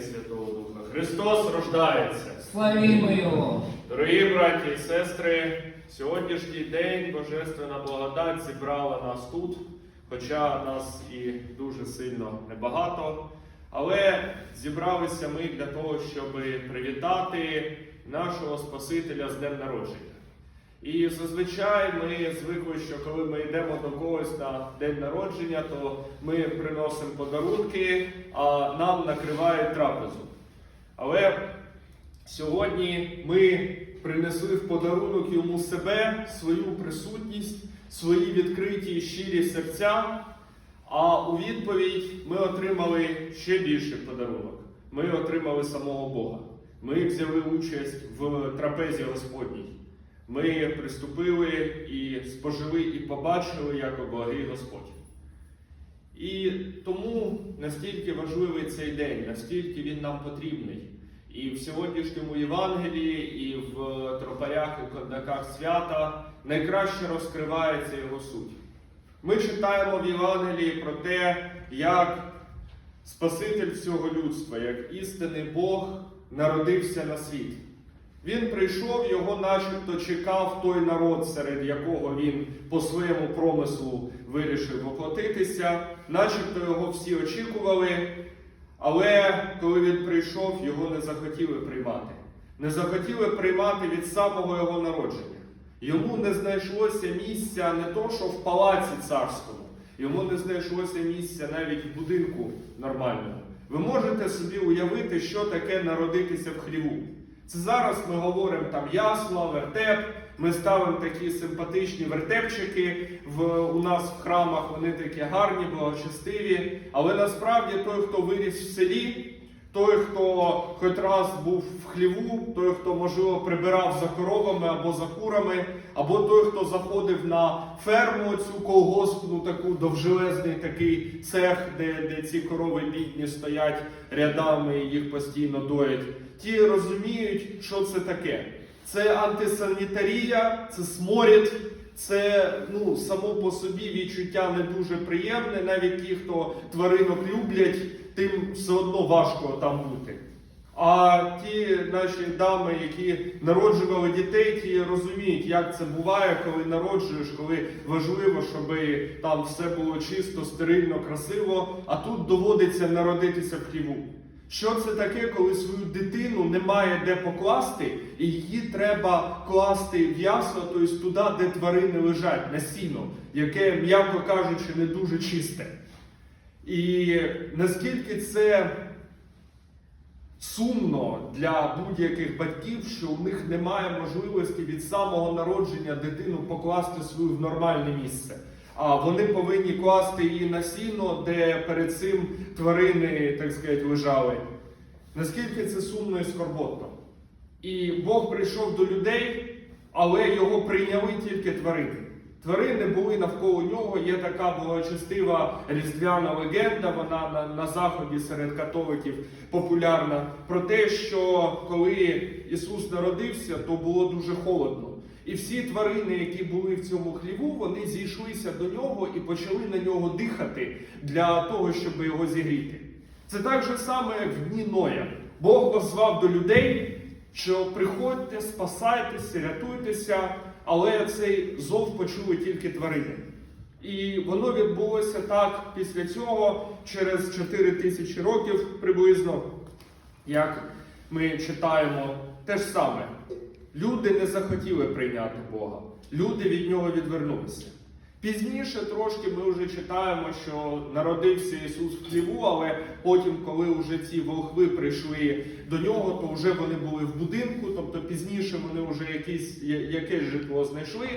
Святого Духа. Христос рождається. Славімо Його! Дорогі браті і сестри, сьогоднішній день Божественна благодать зібрала нас тут, хоча нас і дуже сильно небагато. Але зібралися ми для того, щоб привітати нашого Спасителя з Днем народження. І зазвичай ми звикли, що коли ми йдемо до когось на день народження, то ми приносимо подарунки, а нам накривають трапезу. Але сьогодні ми принесли в подарунок йому себе, свою присутність, свої відкриті і щирі серця. А у відповідь ми отримали ще більший подарунок. Ми отримали самого Бога. Ми взяли участь в трапезі Господній. Ми приступили і спожили, і побачили, як благий Господь. І тому настільки важливий цей день, настільки він нам потрібний. І в сьогоднішньому Євангелії, і в тропарях і кондаках свята найкраще розкривається його суть. Ми читаємо в Євангелії про те, як Спаситель всього людства, як істинний Бог народився на світ. Він прийшов, його начебто чекав той народ, серед якого він по своєму промислу вирішив воплотитися, начебто його всі очікували, але коли він прийшов, його не захотіли приймати. Не захотіли приймати від самого його народження. Йому не знайшлося місця не то, що в палаці царському, йому не знайшлося місця навіть в будинку нормальному. Ви можете собі уявити, що таке народитися в хліву. Це зараз ми говоримо там ясла, вертеп. Ми ставимо такі симпатичні вертепчики в, у нас в храмах, вони такі гарні, благочестиві. Але насправді той, хто виріс в селі, той, хто хоч раз був в хліву, той, хто, можливо, прибирав за коровами або за курами, або той, хто заходив на ферму, цю колгоспну, таку довжелезний такий цех, де, де ці корови бідні стоять рядами і їх постійно доять. Ті розуміють, що це таке. Це антисанітарія, це сморід, це ну, само по собі відчуття не дуже приємне. Навіть ті, хто тваринок люблять, тим все одно важко там бути. А ті наші дами, які народжували дітей, ті розуміють, як це буває, коли народжуєш, коли важливо, щоб там все було чисто, стерильно, красиво. А тут доводиться народитися в хліву. Що це таке, коли свою дитину немає де покласти, і її треба класти в ясла, тобто туди, де тварини лежать, на сіно, яке, м'яко кажучи, не дуже чисте. І наскільки це сумно для будь-яких батьків, що у них немає можливості від самого народження дитину покласти свою в нормальне місце. А вони повинні класти її на сіно, де перед цим тварини, так сказати, лежали. Наскільки це сумно і скорботно. І Бог прийшов до людей, але його прийняли тільки тварини. Тварини були навколо нього. Є така благочестива різдвяна легенда, вона на, на заході серед католиків популярна, про те, що коли Ісус народився, то було дуже холодно. І всі тварини, які були в цьому хліву, вони зійшлися до нього і почали на нього дихати для того, щоб його зігріти. Це так же саме, як в дні Ноя. Бог позвав до людей, що приходьте, спасайтеся, рятуйтеся, але цей зов почули тільки тварини. І воно відбулося так після цього, через 4 тисячі років приблизно, як ми читаємо те ж саме. Люди не захотіли прийняти Бога, люди від нього відвернулися. Пізніше трошки ми вже читаємо, що народився Ісус в хліву, але потім, коли вже ці волхви прийшли до нього, то вже вони були в будинку, тобто пізніше вони вже якісь, якесь житло знайшли.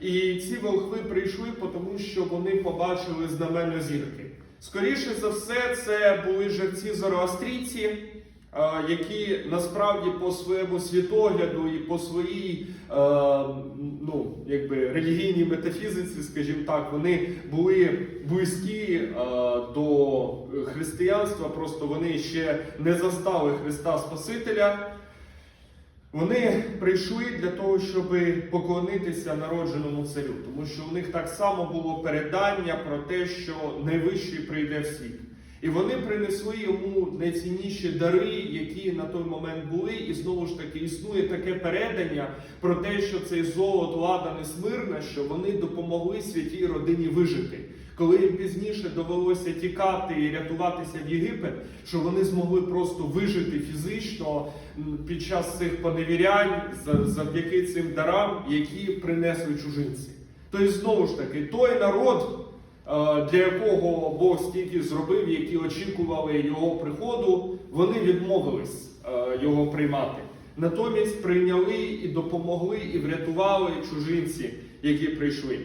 І ці волхви прийшли, тому що вони побачили знаменно зірки. Скоріше за все, це були жерці зороастрійці, які насправді по своєму світогляду і по своїй ну, якби, релігійній метафізиці, скажімо так, вони були близькі до християнства, просто вони ще не застали Христа Спасителя. Вони прийшли для того, щоб поклонитися народженому царю, тому що у них так само було передання про те, що найвищий прийде в світ. І вони принесли йому найцінніші дари, які на той момент були. І знову ж таки існує таке передання про те, що цей золот ладаний смирна, що вони допомогли святій родині вижити. Коли їм пізніше довелося тікати і рятуватися в Єгипет, що вони змогли просто вижити фізично під час цих поневірянь завдяки цим дарам, які принесли чужинці. Тобто, знову ж таки, той народ, для якого Бог стільки зробив, які очікували його приходу, вони відмовились е, його приймати. Натомість прийняли і допомогли, і врятували чужинці, які прийшли.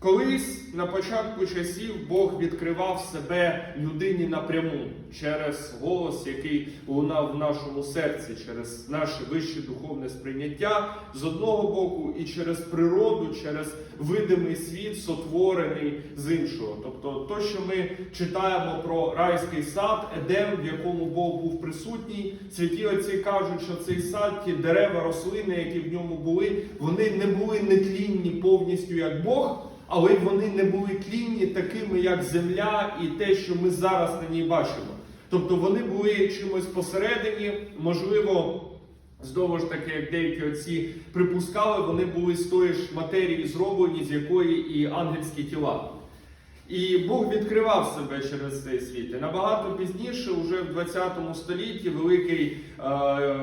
Колись на початку часів Бог відкривав себе людині напряму через голос, який лунав в нашому серці, через наше вище духовне сприйняття з одного боку, і через природу, через видимий світ, сотворений з іншого. Тобто, то, що ми читаємо про райський сад, Едем, в якому Бог був присутній, святі отці кажуть, що цей сад, ті дерева, рослини, які в ньому були, вони не були нетлінні повністю як Бог. Але вони не були тлінні такими, як земля, і те, що ми зараз на ній бачимо. Тобто вони були чимось посередині, можливо, знову ж таки, як деякі отці припускали, вони були з тої ж матерії зроблені, з якої і ангельські тіла. І Бог відкривав себе через цей світ. І набагато пізніше, уже в 20 столітті, великий е,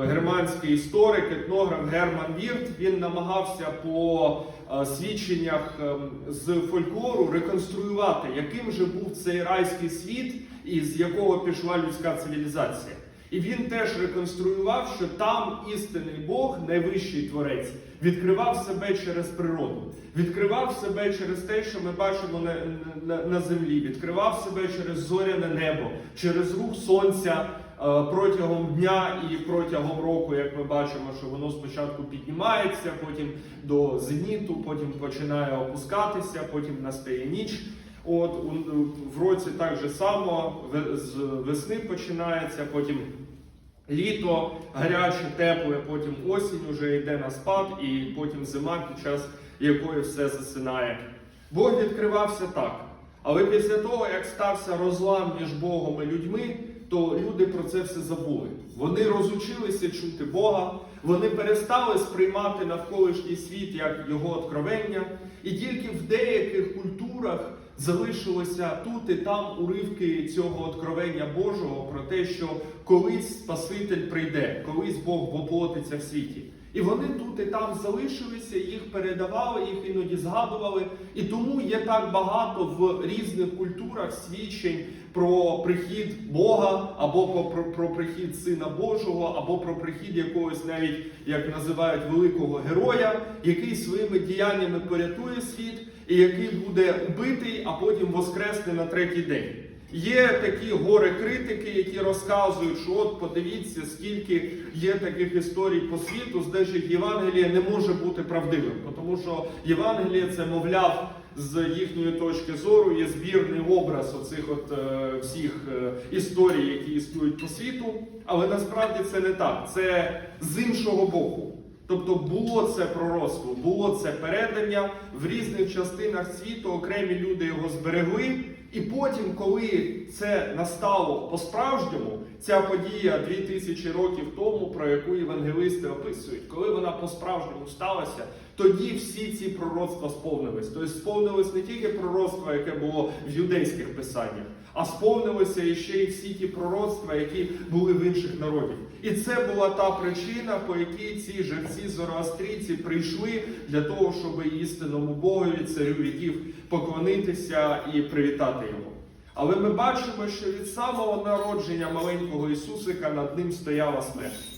германський історик, етнограф Герман Вірт, він намагався по е, свідченнях е, з фольклору реконструювати, яким же був цей райський світ, із якого пішла людська цивілізація. І він теж реконструював, що там істинний Бог, найвищий творець, відкривав себе через природу, відкривав себе через те, що ми бачимо на, на, на землі, відкривав себе через зоряне небо, через рух сонця е, протягом дня і протягом року, як ми бачимо, що воно спочатку піднімається, потім до зеніту, потім починає опускатися, потім настає ніч. От в році так же само з весни починається, потім літо гаряче, тепле, потім осінь уже йде на спад, і потім зима, під час якої все засинає. Бог відкривався так. Але після того, як стався розлам між Богом і людьми, то люди про це все забули. Вони розучилися чути Бога, вони перестали сприймати навколишній світ як його откровення, і тільки в деяких культурах залишилося тут і там уривки цього откровення Божого про те, що колись Спаситель прийде, колись Бог воплотиться в світі. І вони тут і там залишилися, їх передавали, їх іноді згадували. І тому є так багато в різних культурах свідчень про прихід Бога, або про, про, про прихід Сина Божого, або про прихід якогось навіть, як називають, великого героя, який своїми діяннями порятує світ, і який буде убитий, а потім воскресне на третій день. Є такі гори критики, які розказують, що от подивіться, скільки є таких історій по світу, з де ж Євангеліє не може бути правдивим, тому що Євангеліє це, мовляв, з їхньої точки зору є збірний образ оцих от е, всіх е, історій, які існують по світу. Але насправді це не так. Це з іншого боку. Тобто було це пророцтво, було це передання в різних частинах світу, окремі люди його зберегли. І потім, коли це настало по-справжньому, ця подія 2000 років тому, про яку євангелисти описують, коли вона по-справжньому сталася, тоді всі ці пророцтва сповнились. Тобто сповнились не тільки пророцтва, яке було в юдейських писаннях, а сповнилися ще й всі ті пророцтва, які були в інших народів. І це була та причина, по якій ці жерці зороастрійці прийшли для того, щоб істинному Богові, царю віків, поклонитися і привітати його. Але ми бачимо, що від самого народження маленького Ісусика над ним стояла смерть.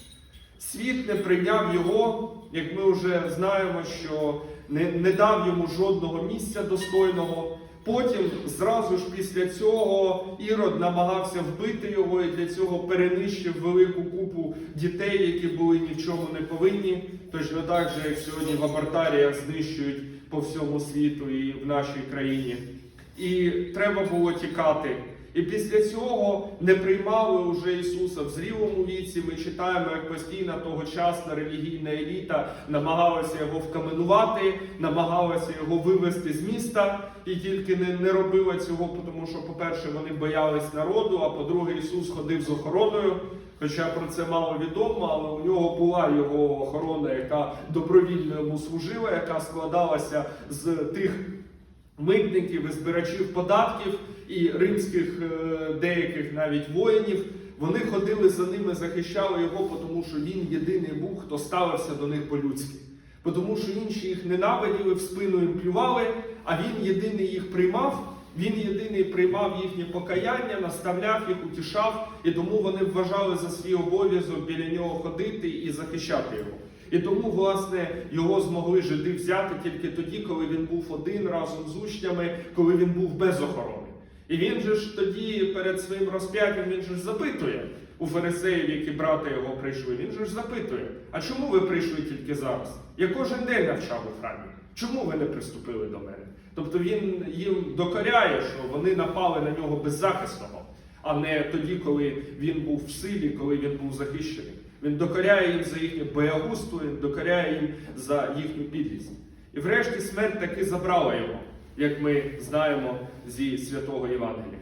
Світ не прийняв його, як ми вже знаємо, що не, не дав йому жодного місця достойного. Потім, зразу ж після цього, Ірод намагався вбити його і для цього перенищив велику купу дітей, які були ні в чому не повинні. Точно так же, як сьогодні в абортаріях знищують по всьому світу і в нашій країні. І треба було тікати. І після цього не приймали вже Ісуса в зрілому віці. Ми читаємо, як постійно тогочасна релігійна еліта намагалася його вкаменувати, намагалася його вивести з міста, і тільки не, не робила цього, тому що, по-перше, вони боялись народу, а по-друге, Ісус ходив з охороною. Хоча про це мало відомо, але у нього була його охорона, яка добровільно йому служила, яка складалася з тих митників і збирачів податків і римських е, деяких навіть воїнів. Вони ходили за ними, захищали його, тому що він єдиний був, хто ставився до них по-людськи. Тому що інші їх ненавиділи, в спину їм плювали, а він єдиний їх приймав. Він єдиний приймав їхнє покаяння, наставляв їх, утішав, і тому вони вважали за свій обов'язок біля нього ходити і захищати його. І тому, власне, його змогли жиди взяти тільки тоді, коли він був один разом з учнями, коли він був без охорони. І він же ж тоді перед своїм розп'яттям він же ж запитує у фарисеїв, які брати його прийшли. Він же ж запитує: а чому ви прийшли тільки зараз? Я кожен день навчав у храмі. Чому ви не приступили до мене? Тобто він їм докоряє, що вони напали на нього беззахисного, а не тоді, коли він був в силі, коли він був захищений. Він докоряє їм за їхнє боягузтво, він докоряє їм за їхню підлість. І врешті смерть таки забрала його, як ми знаємо зі святого Євангелія.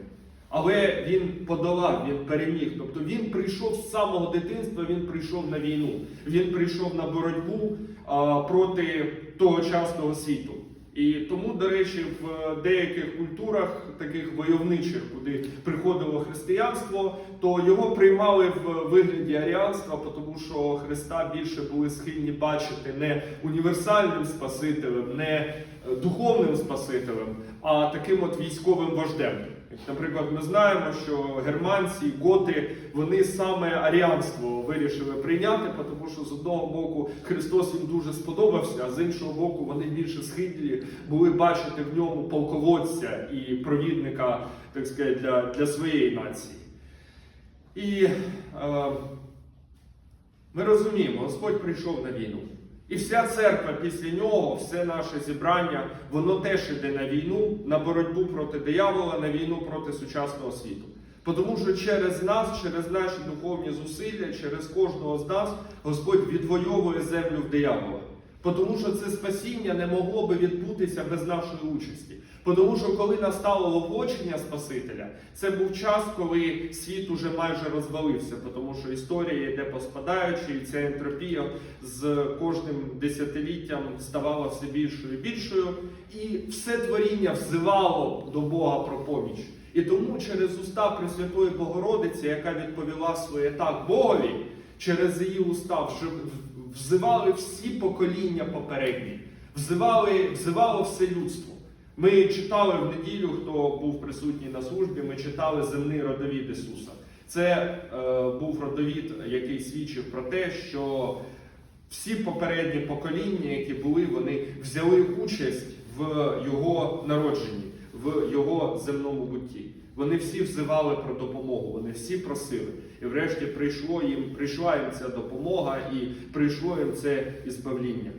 Але він подолав, він переміг. Тобто він прийшов з самого дитинства, він прийшов на війну, він прийшов на боротьбу а, проти тогочасного світу. І тому, до речі, в деяких культурах, таких войовничих, куди приходило християнство, то його приймали в вигляді аріанства, тому що Христа більше були схильні бачити не універсальним Спасителем, не е, духовним Спасителем, а таким от військовим вождем. Наприклад, ми знаємо, що германці, готи, вони саме аріанство вирішили прийняти, тому що з одного боку Христос їм дуже сподобався, а з іншого боку, вони більше схильні були бачити в ньому полководця і провідника, так сказати, для, для своєї нації. І е, ми розуміємо, Господь прийшов на війну. І вся церква після нього, все наше зібрання, воно теж іде на війну, на боротьбу проти диявола, на війну проти сучасного світу. Тому що через нас, через наші духовні зусилля, через кожного з нас Господь відвоює землю в диявола. Тому що це спасіння не могло би відбутися без нашої участі. Тому що коли настало ловочення Спасителя, це був час, коли світ уже майже розвалився, тому що історія йде поспадаючи, і ця ентропія з кожним десятиліттям ставала все більшою і більшою, і все творіння взивало до Бога про поміч. І тому через уста Пресвятої Богородиці, яка відповіла своє так Богові, через її уста взивали всі покоління попередні, взивали, взивало все людство. Ми читали в неділю, хто був присутній на службі, ми читали земний родовід Ісуса. Це е, був родовід, який свідчив про те, що всі попередні покоління, які були, вони взяли участь в його народженні, в його земному бутті. Вони всі взивали про допомогу, вони всі просили. І врешті прийшло їм, прийшла їм ця допомога і прийшло їм це ізбавління.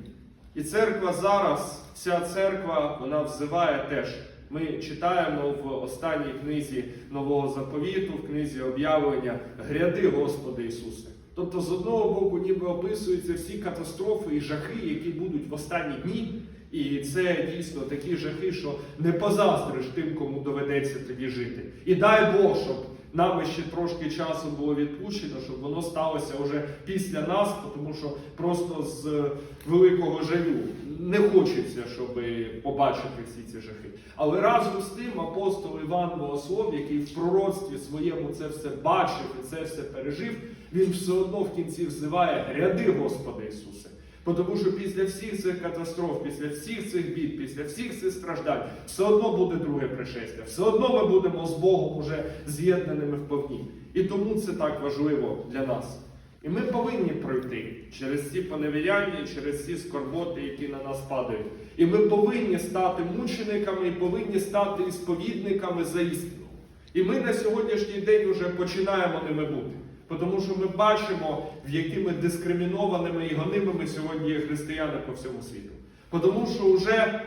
І церква зараз, вся церква, вона взиває теж. Ми читаємо в останній книзі Нового заповіту, в книзі об'явлення Гряди Господи Ісусе. Тобто, з одного боку, ніби описуються всі катастрофи і жахи, які будуть в останні дні. І це дійсно такі жахи, що не позаздриш тим, кому доведеться тоді жити. І дай Бог, щоб нам ще трошки часу було відпущено, щоб воно сталося вже після нас, тому що просто з великого жалю не хочеться, щоб побачити всі ці жахи. Але разом з тим апостол Іван Богослов, який в пророцтві своєму це все бачив і це все пережив, він все одно в кінці взиває Гряди, Господи Ісусе. Тому що після всіх цих катастроф, після всіх цих бід, після всіх цих страждань, все одно буде друге пришестя, все одно ми будемо з Богом уже з'єднаними в повні. І тому це так важливо для нас. І ми повинні пройти через ці поневіряння, через ці скорботи, які на нас падають. І ми повинні стати мучениками, і повинні стати ісповідниками за істину. І ми на сьогоднішній день вже починаємо ними бути. Тому що ми бачимо, в якими дискримінованими і гонимими сьогодні є християни по всьому світу. Тому що вже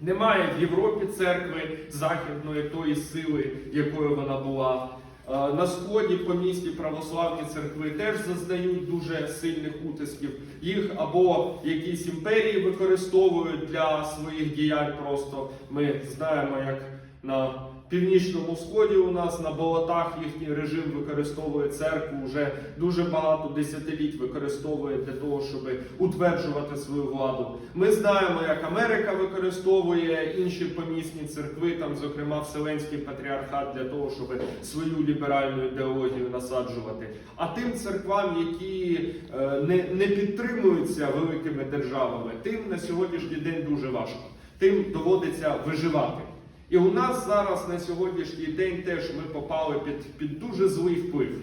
Немає в Європі церкви західної тої сили, якою вона була. Е, На сході по місті православні церкви теж зазнають дуже сильних утисків. Їх або якісь імперії використовують для своїх діянь. Просто ми знаємо, як на північному сході у нас на болотах їхній режим використовує церкву вже дуже багато десятиліть використовує для того, щоб утверджувати свою владу. Ми знаємо, як Америка використовує інші помісні церкви, там, зокрема Вселенський патріархат, для того, щоб свою ліберальну ідеологію насаджувати. А тим церквам, які е, не, не підтримуються великими державами, тим на сьогоднішній день дуже важко. Тим доводиться виживати. І у нас зараз на сьогоднішній день теж ми попали під, під дуже злий вплив.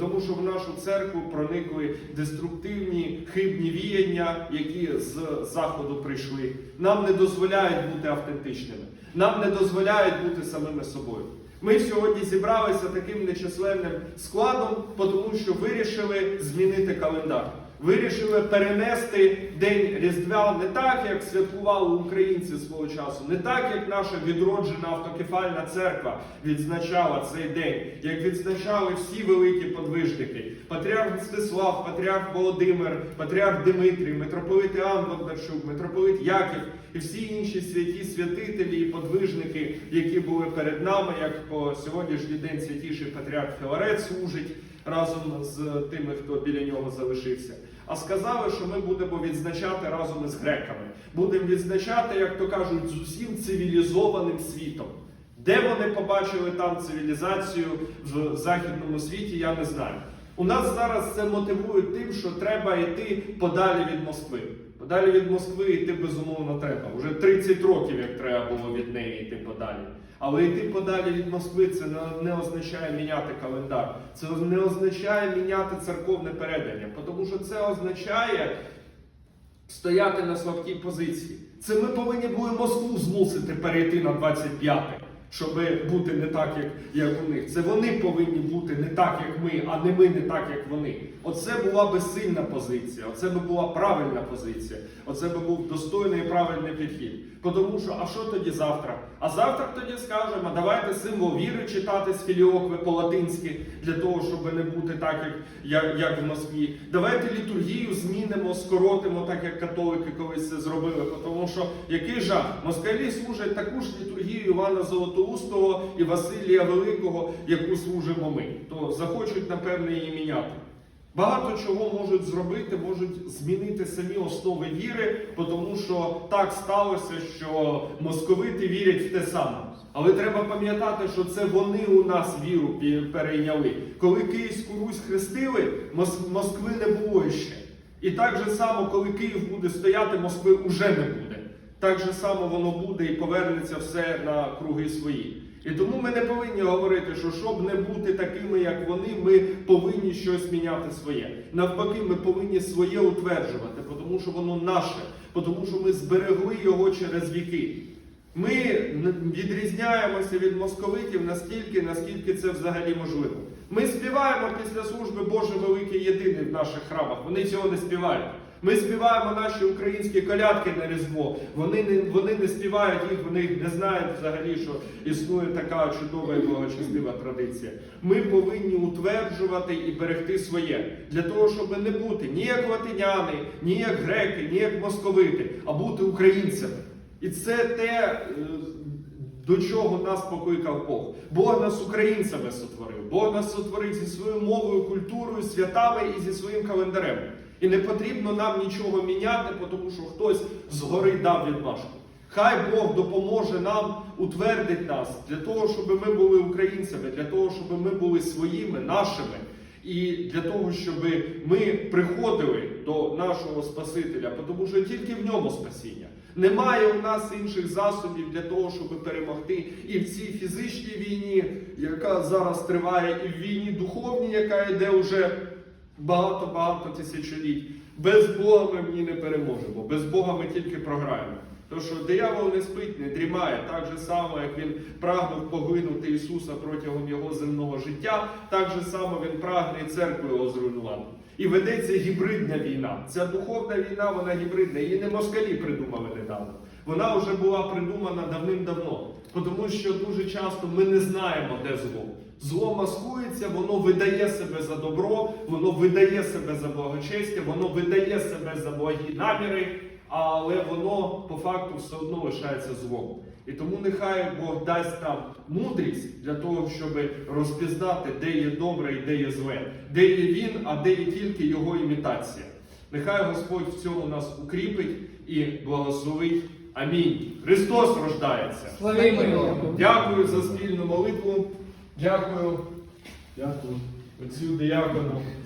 Тому що в нашу церкву проникли деструктивні хибні віяння, які з заходу прийшли. Нам не дозволяють бути автентичними, нам не дозволяють бути самими собою. Ми сьогодні зібралися таким нечисленним складом, тому що вирішили змінити календар. Вирішили перенести день Різдвя не так, як святкували українці свого часу, не так, як наша відроджена автокефальна церква відзначала цей день, як відзначали всі великі подвижники: Патріарх Мстислав, Патріарх Володимир, Патріарх Димитрій, митрополит Іоанн Бондарчук, митрополит Яків і всі інші святі святителі і подвижники, які були перед нами, як по сьогоднішній день святіший патріарх Філарет служить разом з тими, хто біля нього залишився. А сказали, що ми будемо відзначати разом із греками. Будемо відзначати, як то кажуть, з усім цивілізованим світом. Де вони побачили там цивілізацію в західному світі, я не знаю. У нас зараз це мотивує тим, що треба йти подалі від Москви. Подалі від Москви йти безумовно треба. Уже 30 років, як треба було від неї йти подалі. Але йти подалі від Москви це не, означає міняти календар. Це не означає міняти церковне передання, тому що це означає стояти на слабкій позиції. Це ми повинні були Москву змусити перейти на 25-те, щоб бути не так, як, як у них. Це вони повинні бути не так, як ми, а не ми не так, як вони. Оце була би сильна позиція, оце би була правильна позиція, оце би був достойний і правильний підхід. Тому що, а що тоді завтра? А завтра тоді скажемо, давайте символ віри читати з філіокви по-латинськи, для того, щоб не бути так, як, як, як в Москві. Давайте літургію змінимо, скоротимо, так як католики колись це зробили. Тому що який жах? Москалі служать таку ж літургію Івана Золотоустого і Василія Великого, яку служимо ми. То захочуть, напевне, її міняти. Багато чого можуть зробити, можуть змінити самі основи віри, тому що так сталося, що московити вірять в те саме. Але треба пам'ятати, що це вони у нас віру перейняли. Коли Київську Русь хрестили, Москви не було ще. І так же само, коли Київ буде стояти, Москви уже не буде. Так же само воно буде і повернеться все на круги свої. І тому ми не повинні говорити, що щоб не бути такими, як вони, ми повинні щось міняти своє. Навпаки, ми повинні своє утверджувати, тому що воно наше, тому що ми зберегли його через віки. Ми відрізняємося від московитів настільки, наскільки це взагалі можливо. Ми співаємо після служби Боже Великий Єдиний в наших храмах. Вони цього не співають. Ми співаємо наші українські колядки на Різдво. Вони не, вони не співають їх, вони не знають взагалі, що існує така чудова і благочестива традиція. Ми повинні утверджувати і берегти своє для того, щоб не бути ні як латиняни, ні як греки, ні як московити, а бути українцями. І це те, е, до чого нас покликав Бог. Бог нас українцями сотворив. Бог нас сотворив зі своєю мовою, культурою, святами і зі своїм календарем. І не потрібно нам нічого міняти, тому що хтось згори дав відмашку. Хай Бог допоможе нам утвердить нас для того, щоб ми були українцями, для того, щоб ми були своїми, нашими. І для того, щоб ми приходили до нашого Спасителя, тому що тільки в ньому спасіння. Немає у нас інших засобів для того, щоб перемогти і в цій фізичній війні, яка зараз триває, і в війні духовній, яка йде вже багато-багато тисячоліть. Без Бога ми в ній не переможемо. Без Бога ми тільки програємо. Тому що диявол не спить, не дрімає, так же само, як він прагнув поглинути Ісуса протягом його земного життя, так же само він прагне і церкву його зруйнувати. І ведеться гібридна війна. Ця духовна війна, вона гібридна. Її не москалі придумали недавно. Вона вже була придумана давним-давно. Тому що дуже часто ми не знаємо, де зло. Зло маскується, воно видає себе за добро, воно видає себе за благочестя, воно видає себе за благі наміри, але воно по факту все одно лишається злом. І тому нехай Бог дасть нам мудрість для того, щоб розпізнати, де є добре і де є зле, де є він, а де є тільки його імітація. Нехай Господь в цьому нас укріпить і благословить. Амінь. Христос рождається. Славімо Його! Дякую за спільну молитву. Дякую. Дякую. Отцю диякону.